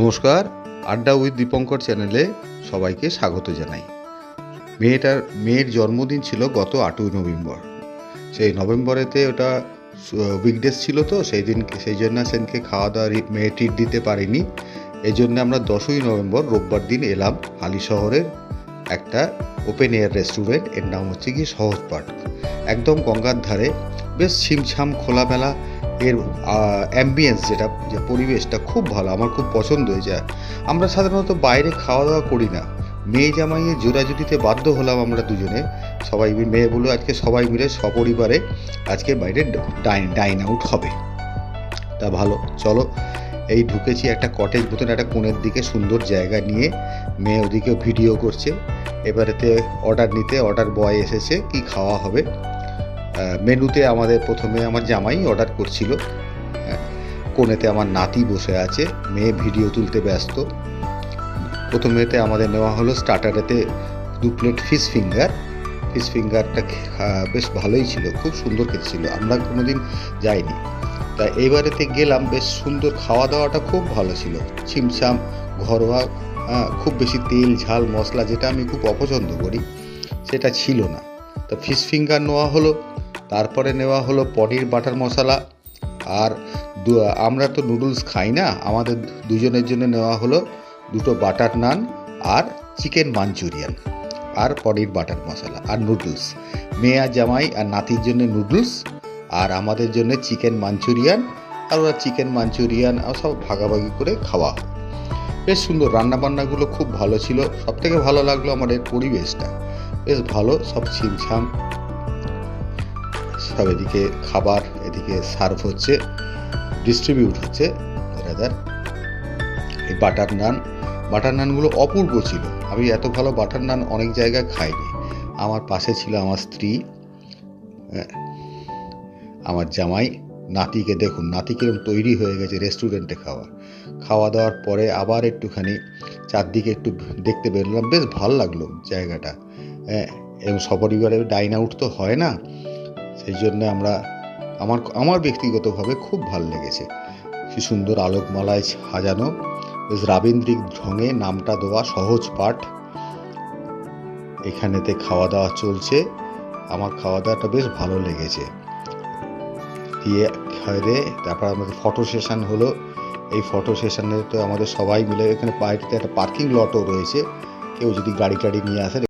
নমস্কার, আড্ডা উইথ দীপঙ্কর চ্যানেলে সবাইকে স্বাগত জানাই। মেয়েটার, মেয়ের জন্মদিন ছিল গত আটই নভেম্বর। সেই নভেম্বরেতে ওটা উইকডেজ ছিল তো, সেই দিন, সেই জন্য সেনকে খাওয়া দাওয়া মেয়ে ট্রিট দিতে পারিনি। এই জন্য আমরা দশই নভেম্বর রোববার দিন এলাম হালি শহরের একটা ওপেন এয়ার রেস্টুরেন্ট, এর নাম হচ্ছে গিয়ে সহজ পার্ক। একদম গঙ্গার ধারে, বেশ ছিমছাম, খোলামেলা, এর অ্যাম্বিয়েন্স যেটা, যে পরিবেশটা খুব ভালো, আমার খুব পছন্দ হয়ে যায়। আমরা সাধারণত বাইরে খাওয়া দাওয়া করি না। মেয়ে জামাইয়ে জোড়াজুটিতে বাধ্য হলাম আমরা দুজনে। সবাই মেয়ে বলল, আজকে সবাই মিলে সপরিবারে, আজকে বাইরে ডাইন ডাইন আউট হবে। তা ভালো, চলো। এই ঢুকেছি একটা কটেজ মতন, একটা কোণের দিকে, সুন্দর জায়গা নিয়ে। মেয়ে ওদিকে ভিডিও করছে। এবারেতে অর্ডার নিতে অর্ডার বয় এসেছে কি খাওয়া হবে। মেনুতে আমাদের প্রথমে আমার জামাই অর্ডার করছিল। হ্যাঁ, কোণেতে আমার নাতি বসে আছে মেয়ে ভিডিও তুলতে ব্যস্ত। প্রথমেতে আমাদের নেওয়া হলো স্টার্টারেতে দু প্লেট ফিশ ফিঙ্গার ফিশ ফিঙ্গারটা বেশ ভালোই ছিল খুব সুন্দর খেতে ছিল। আমরা কোনোদিন যাইনি। তা এইবারেতে গেলাম বেশ সুন্দর খাওয়া দাওয়াটা খুব ভালো ছিল। ছিমছাম ঘরোয়া খুব বেশি তেল, ঝাল, মশলা যেটা আমি খুব অপছন্দ করি, সেটা ছিল না তো ফিশ ফিঙ্গার নেওয়া হলো, তারপরে নেওয়া হলো পনির বাটার মশলা, আর আমরা তো নুডলস খাই না, আমাদের দুজনের জন্য নেওয়া হলো দুটো বাটার নান আর চিকেন মাঞ্চুরিয়ান আর পনির বাটার মশলা আর নুডলস মেয়া জামাই আর নাতির জন্য নুডলস আর আমাদের জন্য চিকেন মাঞ্চুরিয়ান আর ওরা চিকেন মাঞ্চুরিয়ান সব ভাগাভাগি করে খাওয়া হয়। বেশ সুন্দর রান্নাবান্নাগুলো খুব ভালো ছিল। সব থেকে ভালো লাগল আমার এর পরিবেশটা। বেশ ভালো সব ছিমছাম। সব এদিকে খাবার এদিকে সার্ভ হচ্ছে ডিস্ট্রিবিউট হচ্ছে এই বাটার নান বাটার নানগুলো অপূর্ব ছিল। আমি এত ভালো বাটার নান অনেক জায়গায় খাইনি। আমার পাশে ছিল আমার স্ত্রী হ্যাঁ, আমার জামাই। নাতিকে দেখুন, নাতি কিরম তৈরি হয়ে গেছে রেস্টুরেন্টে খাওয়া। খাওয়া দাওয়ার পরে আবার একটুখানি চারদিকে একটু দেখতে বেরোলাম, বেশ ভালো লাগল জায়গাটা। হ্যাঁ এবং সপরিবারে ডাইন আউট তো হয় না, সেই জন্য আমরা, আমার আমার ব্যক্তিগতভাবে খুব ভালো লেগেছে। কি সুন্দর আলোকমালায় সাজানো, বেশ রাবীন্দ্রিক ঢঙে নামটা দেওয়া সহজ পাঠ। এখানেতে খাওয়া দাওয়া চলছে, আমার খাওয়া দাওয়াটা বেশ ভালো লেগেছে। দিয়ে খেয়ে তারপর আমাদের ফটো সেশন হলো। এই ফটো সেশনে তো আমাদের সবাই মিলে এখানে বাইরেতে একটা পার্কিং লটও রয়েছে। কেউ যদি গাড়ি টাড়ি নিয়ে আসে